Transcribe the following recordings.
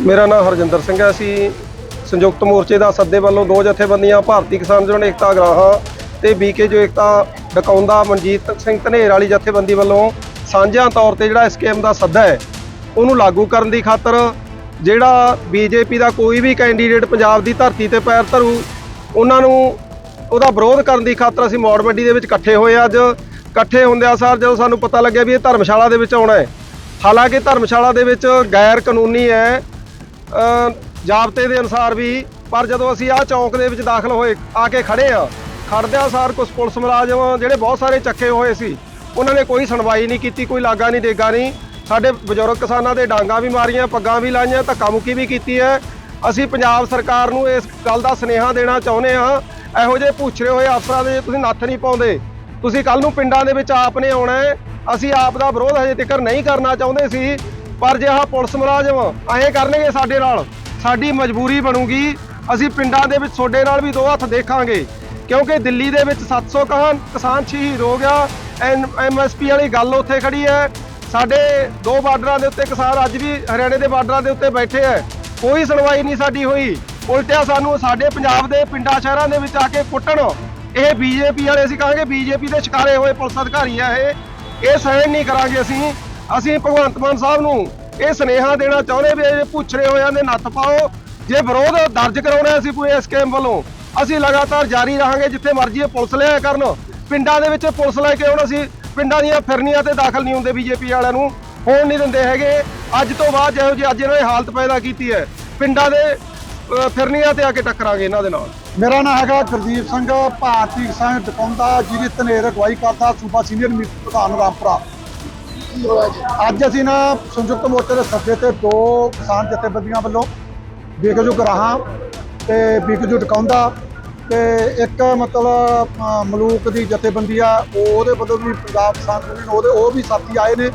ਮੇਰਾ ਨਾਮ ਹਰਜਿੰਦਰ ਸਿੰਘ ਹੈ। ਅਸੀਂ ਸੰਯੁਕਤ ਮੋਰਚੇ ਦਾ ਸੱਦੇ ਵੱਲੋਂ ਦੋ ਜਥੇਬੰਦੀਆਂ, ਭਾਰਤੀ ਕਿਸਾਨ ਯੂਨੀਅਨ ਏਕਤਾ ਗਰਾਹਾਂ ਤੇ ਬੀਕੇ ਜੋ ਏਕਤਾ ਡਕਾਉਂਦਾ ਮਨਜੀਤ ਸਿੰਘ ਧਨੇਰ ਵਾਲੀ ਜਥੇਬੰਦੀ ਵੱਲੋਂ ਸਾਂਝਿਆਂ ਤੌਰ ਤੇ ਜਿਹੜਾ ਸਕੀਮ ਦਾ ਸੱਦਾ ਹੈ, ਉਹਨੂੰ ਲਾਗੂ ਕਰਨ ਦੀ ਖਾਤਰ ਜਿਹੜਾ ਬੀਜੇਪੀ ਦਾ ਕੋਈ ਵੀ ਕੈਂਡੀਡੇਟ ਪੰਜਾਬ ਦੀ ਧਰਤੀ ਤੇ ਪੈਰ ਧਰੂ, ਉਹਨਾਂ ਨੂੰ ਉਹਦਾ ਵਿਰੋਧ ਕਰਨ ਦੀ ਖਾਤਰ ਅਸੀਂ ਮੌੜ ਮੰਡੀ ਦੇ ਵਿੱਚ ਇਕੱਠੇ ਹੋਏ ਅੱਜ। ਇਕੱਠੇ ਹੁੰਦਿਆਂ ਸਾਰ ਜਦੋਂ ਸਾਨੂੰ ਪਤਾ ਲੱਗਿਆ ਵੀ ਇਹ ਧਰਮਸ਼ਾਲਾ ਦੇ ਵਿੱਚ ਆਉਣਾ ਹੈ। ਹਾਲਾਂਕਿ ਧਰਮਸ਼ਾਲਾ ਦੇ ਵਿੱਚ ਗੈਰ ਕਾਨੂੰਨੀ ਹੈ ਜ਼ਾਬਤੇ ਦੇ ਅਨੁਸਾਰ ਵੀ, ਪਰ ਜਦੋਂ ਅਸੀਂ ਆਹ ਚੌਂਕ ਦੇ ਵਿੱਚ ਦਾਖਲ ਹੋਏ, ਆ ਕੇ ਖੜੇ ਆ, ਖੜਦਿਆਂ ਸਾਰ ਕੁਝ ਪੁਲਿਸ ਮੁਲਾਜ਼ਮ ਜਿਹੜੇ ਬਹੁਤ ਸਾਰੇ ਚੱਕੇ ਹੋਏ ਸੀ, ਉਹਨਾਂ ਨੇ ਕੋਈ ਸੁਣਵਾਈ ਨਹੀਂ ਕੀਤੀ, ਕੋਈ ਲਾਗਾ ਨਹੀਂ, ਦੇਗਾ ਨਹੀਂ। ਸਾਡੇ ਬਜ਼ੁਰਗ ਕਿਸਾਨਾਂ ਦੇ ਡਾਂਗਾ ਵੀ ਮਾਰੀਆਂ, ਪੱਗਾਂ ਵੀ ਲਾਈਆਂ ਧੱਕਾ ਮੁੱਕੀ ਵੀ ਕੀਤੀ ਹੈ। ਅਸੀਂ ਪੰਜਾਬ ਸਰਕਾਰ ਨੂੰ ਇਸ ਗੱਲ ਦਾ ਸੁਨੇਹਾ ਦੇਣਾ ਚਾਹੁੰਦੇ ਹਾਂ। ਇਹੋ ਜਿਹੇ ਪੁੱਛਰੇ ਹੋਏ ਅਫਸਰਾਂ ਦੇ ਤੁਸੀਂ ਨੱਥ ਨਹੀਂ ਪਾਉਂਦੇ। ਤੁਸੀਂ ਕੱਲ ਨੂੰ ਪਿੰਡਾਂ ਦੇ ਵਿੱਚ ਆਪ ਨੇ ਆਉਣਾ ਹੈ। ਅਸੀਂ ਆਪ ਦਾ ਵਿਰੋਧ ਹਜੇ ਤੱਕ ਨਹੀਂ ਕਰਨਾ ਚਾਹੁੰਦੇ ਸੀ। ਪਰ ਜੇ ਆਹ ਪੁਲਿਸ ਮੁਲਾਜ਼ਮ ਐਂ ਕਰਨਗੇ ਸਾਡੇ ਨਾਲ, ਸਾਡੀ ਮਜਬੂਰੀ ਬਣੂਗੀ, ਅਸੀਂ ਪਿੰਡਾਂ ਦੇ ਵਿੱਚ ਤੁਹਾਡੇ ਨਾਲ ਵੀ ਦੋ ਹੱਥ ਦੇਖਾਂਗੇ। ਕਿਉਂਕਿ ਦਿੱਲੀ ਦੇ ਵਿੱਚ 700 ਕਹਾਨ ਕਿਸਾਨ ਸ਼ਹੀਦ ਹੋ ਗਿਆ ਐਮਐਸਪੀ ਵਾਲੀ ਗੱਲ ਉੱਥੇ ਖੜੀ ਹੈ। ਸਾਡੇ ਦੋ ਬਾਰਡਰਾਂ ਦੇ ਉੱਤੇ ਕਿਸਾਨ ਅੱਜ ਵੀ ਹਰਿਆਣੇ ਦੇ ਬਾਰਡਰਾਂ ਦੇ ਉੱਤੇ ਬੈਠੇ ਹੈ। ਕੋਈ ਸੁਣਵਾਈ ਨਹੀਂ ਸਾਡੀ ਹੋਈ। ਉਲਟਿਆ ਸਾਨੂੰ ਸਾਡੇ ਪੰਜਾਬ ਦੇ ਪਿੰਡਾਂ ਸ਼ਹਿਰਾਂ ਦੇ ਵਿੱਚ ਆ ਕੇ ਕੁੱਟਣ। ਇਹ ਬੀਜੇਪੀ ਵਾਲੇ ਅਸੀਂ ਕਹਾਂਗੇ, ਬੀਜੇਪੀ ਦੇ ਸ਼ਿਕਾਰੇ ਹੋਏ ਪੁਲਿਸ ਅਧਿਕਾਰੀ ਆ ਇਹ। ਇਹ ਸਹਿਣ ਨਹੀਂ ਕਰਾਂਗੇ ਅਸੀਂ। ਅਸੀਂ ਭਗਵੰਤ ਮਾਨ ਸਾਹਿਬ ਨੂੰ ਇਹ ਸੁਨੇਹਾ ਦੇਣਾ ਚਾਹੁੰਦੇ ਵੀ ਇਹ ਪੁੱਛਰੇ ਹੋਇਆਂ ਦੇ ਨੱਥ ਪਾਓ। ਜੇ ਵਿਰੋਧ ਦਰਜ ਕਰਾਉਣਾ ਅਸੀਂ ਕੋਈ ਸਕੀਮ ਵੱਲੋਂ, ਅਸੀਂ ਲਗਾਤਾਰ ਜਾਰੀ ਰਹਾਂਗੇ ਜਿੱਥੇ ਮਰਜ਼ੀ ਇਹ ਪੁਲਿਸ ਲਿਆ ਕਰਨ। ਪਿੰਡਾਂ ਦੇ ਵਿੱਚ ਪੁਲਿਸ ਲੈ ਕੇ ਆਉਣ ਅਸੀਂ ਪਿੰਡਾਂ ਦੀਆਂ ਫਿਰਨੀਆਂ ਤੇ ਦਾਖਲ ਨਹੀਂ ਹੁੰਦੇ ਬੀਜੇਪੀ ਵਾਲਿਆਂ ਨੂੰ। ਹੋਣ ਨਹੀਂ ਦਿੰਦੇ ਹੈਗੇ। ਅੱਜ ਤੋਂ ਬਾਅਦ ਜਿਹੋ ਜਿਹੀ ਅੱਜ ਇਹਨਾਂ ਨੇ ਹਾਲਤ ਪੈਦਾ ਕੀਤੀ ਹੈ। ਪਿੰਡਾਂ ਦੇ ਫਿਰਨੀਆਂ ਤੇ ਆ ਕੇ ਟੱਕਰਾਂਗੇ ਇਹਨਾਂ ਦੇ ਨਾਲ। ਮੇਰਾ ਨਾਮ ਹੈਗਾ ਗੁਰਦੀਪ ਸਿੰਘ, ਭਾਰਤੀ ਕਿਸਾਨ ਡਕਾਉਂਦਾ ਜਿਹਦੀ ਧਨੇਰ ਅਗਵਾਈ ਕਰਦਾ ਸੂਬਾ ਸੀਨੀਅਰ ਮੀਤ ਪ੍ਰਧਾਨ ਰਾਮਪੁਰਾ। ਅੱਜ ਅਸੀਂ ਨਾ ਸੰਯੁਕਤ ਮੋਰਚੇ ਦੇ ਸੱਦੇ ਤੇ ਦੋ ਕਿਸਾਨ ਜਥੇਬੰਦੀਆਂ ਵੱਲੋਂ ਬੇਕਜੂ ਗਰਾਹਾਂ ਤੇ ਬੇਕਜੂ ਟਕਾਉਂਦਾ ਤੇ ਇੱਕ ਮਤਲਬ ਮਲੂਕ ਦੀ ਜਥੇਬੰਦੀ ਆ ਉਹ- ਉਹਦੇ ਵੱਲੋਂ ਵੀ ਪੰਜਾਬ ਕਿਸਾਨ ਯੂਨੀਅਨ, ਉਹਦੇ, ਉਹ ਵੀ ਸਾਥੀ ਆਏ ਨੇ।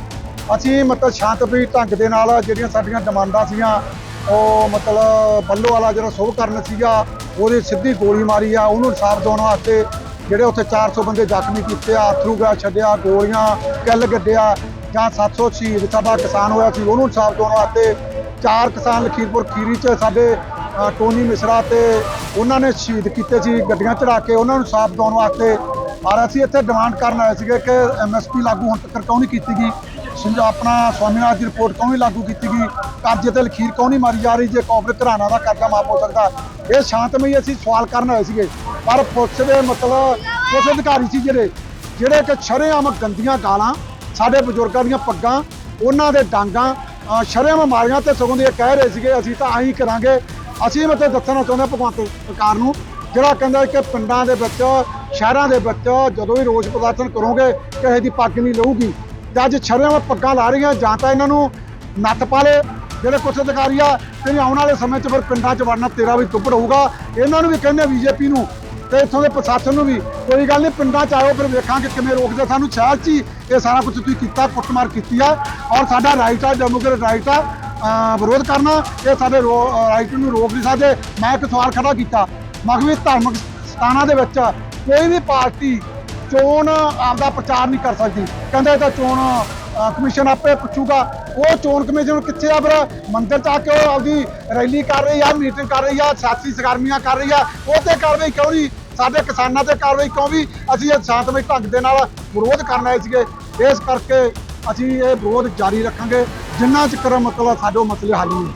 ਅਸੀਂ ਮਤਲਬ ਸ਼ਾਂਤਮਈ ਢੰਗ ਦੇ ਨਾਲ ਜਿਹੜੀਆਂ ਸਾਡੀਆਂ ਡਿਮਾਂਡਾਂ ਸੀਗੀਆਂ, ਉਹ ਮਤਲਬ ਬੱਲੋ ਵਾਲਾ ਜਿਹੜਾ ਸ਼ੁਭ ਕਰਨ ਸੀਗਾ, ਉਹਦੇ ਸਿੱਧੀ ਗੋਲੀ ਮਾਰੀ ਆ, ਉਹਨੂੰ ਇਨਸਾਫ ਦਿਵਾਉਣ ਵਾਸਤੇ ਜਿਹੜੇ ਉੱਥੇ 400 ਬੰਦੇ ਜ਼ਖਮੀ ਕੀਤੇ ਆ ਅਥਰੂ ਗੈਸ ਛੱਡਿਆ, ਗੋਲੀਆਂ, ਕਿੱਲ ਗੱਡਿਆ ਜਾਂ 700 ਸ਼ਹੀਦ ਸਾਡਾ ਕਿਸਾਨ ਹੋਇਆ ਸੀ, ਉਹਨੂੰ ਇਨਸਾਫ ਦਿਵਾਉਣ ਵਾਸਤੇ ਚਾਰ ਕਿਸਾਨ ਲਖੀਰਪੁਰ ਖੀਰੀ 'ਚ ਸਾਡੇ ਟੋਨੀ ਮਿਸ਼ਰਾ ਤੇ ਉਹਨਾਂ ਨੇ ਸ਼ਹੀਦ ਕੀਤੇ ਸੀ, ਗੱਡੀਆਂ ਚੜਾ ਕੇ ਉਹਨਾਂ ਨੂੰ ਇਨਸਾਫ ਦਿਵਾਉਣ ਵਾਸਤੇ। ਔਰ ਅਸੀਂ ਇੱਥੇ ਡਿਮਾਂਡ ਕਰਨ ਆਏ ਸੀਗੇ ਕਿ ਐਮਐਸਪੀ ਲਾਗੂ ਹੁਣ ਤੱਕ ਕਿਉਂ ਨਹੀਂ ਕੀਤੀ ਗਈ? ਸਿੰਜ ਆਪਣਾ ਸਵਾਮੀਨਾਥ ਦੀ ਰਿਪੋਰਟ ਕਿਉਂ ਨਹੀਂ ਲਾਗੂ ਕੀਤੀ ਗਈ? ਕਰਜ਼ੇ ਤੇ ਲਖੀਰ ਕਿਉਂ ਨਹੀਂ ਮਾਰੀ ਜਾ ਰਹੀ ਜੇ ਕਾਰਪੋਰੇਟ ਘਰਾਣਾ ਦਾ ਕਰਜ਼ਾ ਮਾਫ ਹੋ ਸਕਦਾ? ਇਹ ਸ਼ਾਂਤਮਈ ਅਸੀਂ ਸਵਾਲ ਕਰਨ ਆਏ ਸੀਗੇ। ਪਰ ਪੁਲਿਸ ਦੇ ਮਤਲਬ ਕੁਝ ਅਧਿਕਾਰੀ ਸੀ ਜਿਹੜੇ ਜਿਹੜੇ ਕਿ ਸ਼ਰੇਆਮ ਗੰਦੀਆਂ ਗਾਲਾਂ ਸਾਡੇ ਬਜ਼ੁਰਗਾਂ ਦੀਆਂ ਪੱਗਾਂ, ਉਹਨਾਂ ਦੇ ਡਾਂਗਾਂ, ਅਹ ਮਾਰੀਆਂ ਤੇ ਸਗੋਂ ਦੇ ਕਹਿ ਰਹੇ ਸੀਗੇ, ਅਸੀਂ ਤਾਂ ਆਹੀ ਕਰਾਂਗੇ। ਅਸੀਂ ਮਤਲਬ ਦੱਸਣਾ ਚਾਹੁੰਦੇ ਹਾਂ ਭਗਵੰਤ ਸਰਕਾਰ ਨੂੰ, ਜਿਹੜਾ ਕਹਿੰਦਾ ਕਿ ਪਿੰਡਾਂ ਦੇ ਵਿੱਚ, ਸ਼ਹਿਰਾਂ ਦੇ ਵਿੱਚ ਜਦੋਂ ਵੀ ਰੋਸ ਪ੍ਰਦਰਸ਼ਨ ਕਰੋਗੇ, ਕਿਸੇ ਦੀ ਪੱਗ ਨਹੀਂ ਲਊਗੀ। ਤੇ ਅੱਜ ਸ਼ਰੇਆਮ ਪੱਗਾਂ ਲਾ ਰਹੀਆਂ, ਜਾਂ ਤਾਂ ਇਹਨਾਂ ਨੂੰ ਨੱਥ ਪਾ ਲੇ ਜਿਹੜੇ ਕੁਛ ਅਧਿਕਾਰੀ ਆ ਤੇ ਆਉਣ ਵਾਲੇ ਸਮੇਂ 'ਚ ਫਿਰ ਪਿੰਡਾਂ 'ਚ ਵੜਨਾ ਤੇਰਾ ਵੀ ਦੁੱਬੜ ਹੋਊਗਾ। ਇਹਨਾਂ ਨੂੰ ਵੀ ਕਹਿੰਦੇ ਬੀਜੇਪੀ ਨੂੰ ਤੇ ਇੱਥੋਂ ਦੇ ਪ੍ਰਸ਼ਾਸਨ ਨੂੰ ਵੀ ਕੋਈ ਗੱਲ ਨਹੀਂ, ਪਿੰਡਾਂ 'ਚ ਆਇਓ, ਫਿਰ ਵੇਖਾਂਗੇ ਕਿਵੇਂ ਰੋਕਦੇ ਸਾਨੂੰ ਸ਼ਹਿਰ 'ਚ ਹੀ ਇਹ ਸਾਰਾ ਕੁਝ ਤੁਸੀਂ ਕੀਤਾ, ਕੁੱਟਮਾਰ ਕੀਤੀ ਆ। ਔਰ ਸਾਡਾ ਰਾਈਟ ਆ ਡੈਮੋਕ੍ਰੇਟ ਰਾਈਟ ਆ ਵਿਰੋਧ ਕਰਨਾ, ਇਹ ਸਾਡੇ ਰਾਈਟ ਨੂੰ ਰੋਕ ਨਹੀਂ ਸਕਦੇ। ਮੈਂ ਇੱਕ ਸਵਾਲ ਖੜਾ ਕੀਤਾ। ਮਖਵੀ ਧਾਰਮਿਕ ਸਥਾਨਾਂ ਦੇ ਵਿੱਚ ਕੋਈ ਵੀ ਪਾਰਟੀ ਚੋਣ ਆਪਦਾ ਪ੍ਰਚਾਰ ਨਹੀਂ ਕਰ ਸਕਦੀ। ਕਹਿੰਦੇ ਤਾਂ ਚੋਣ ਕਮਿਸ਼ਨ ਆਪੇ ਪੁੱਛੂਗਾ। ਉਹ ਚੋਣ ਕਮਿਸ਼ਨ ਕਿੱਥੇ ਆ ਫਿਰ? ਮੰਦਰ ਚ ਆ ਕੇ ਉਹ ਆਪਦੀ ਰੈਲੀ ਕਰ ਰਹੀ ਆ, ਮੀਟਿੰਗ ਕਰ ਰਹੀ ਆ ਸਿਆਸੀ ਸਰਗਰਮੀਆਂ ਕਰ ਰਹੀ ਆ। ਉਹ ਤੇ ਕਾਰਵਾਈ ਕਿਉਂ ਨਹੀਂ ਸਾਡੇ ਕਿਸਾਨਾਂ ਤੇ ਕਾਰਵਾਈ ਕਿਉਂ ਵੀ ਅਸੀਂ ਇਹ ਸ਼ਾਂਤਮਈ ਢੰਗ ਦੇ ਨਾਲ ਵਿਰੋਧ ਕਰਨ ਆਏ ਸੀਗੇ। ਇਸ ਕਰਕੇ ਅਸੀਂ ਇਹ ਵਿਰੋਧ ਜਾਰੀ ਰੱਖਾਂਗੇ। ਜਿੰਨਾ ਚਿਰ ਮਤਲਬ ਸਾਡੇ ਮਸਲੇ ਹੱਲ ਨਹੀਂ